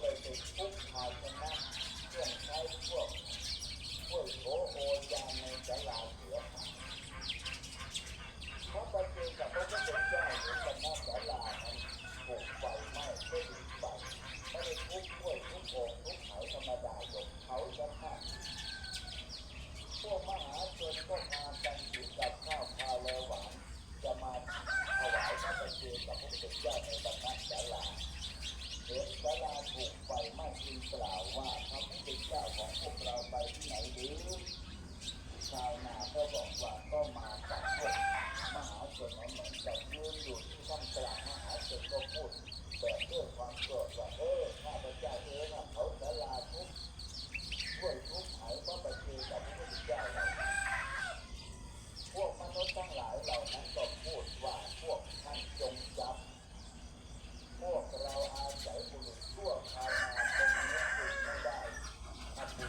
ได้ติดคุกภาชนะเครื่องใช้พวกพวกโถโอยานในสลา ไม่จริงกล่าวว่า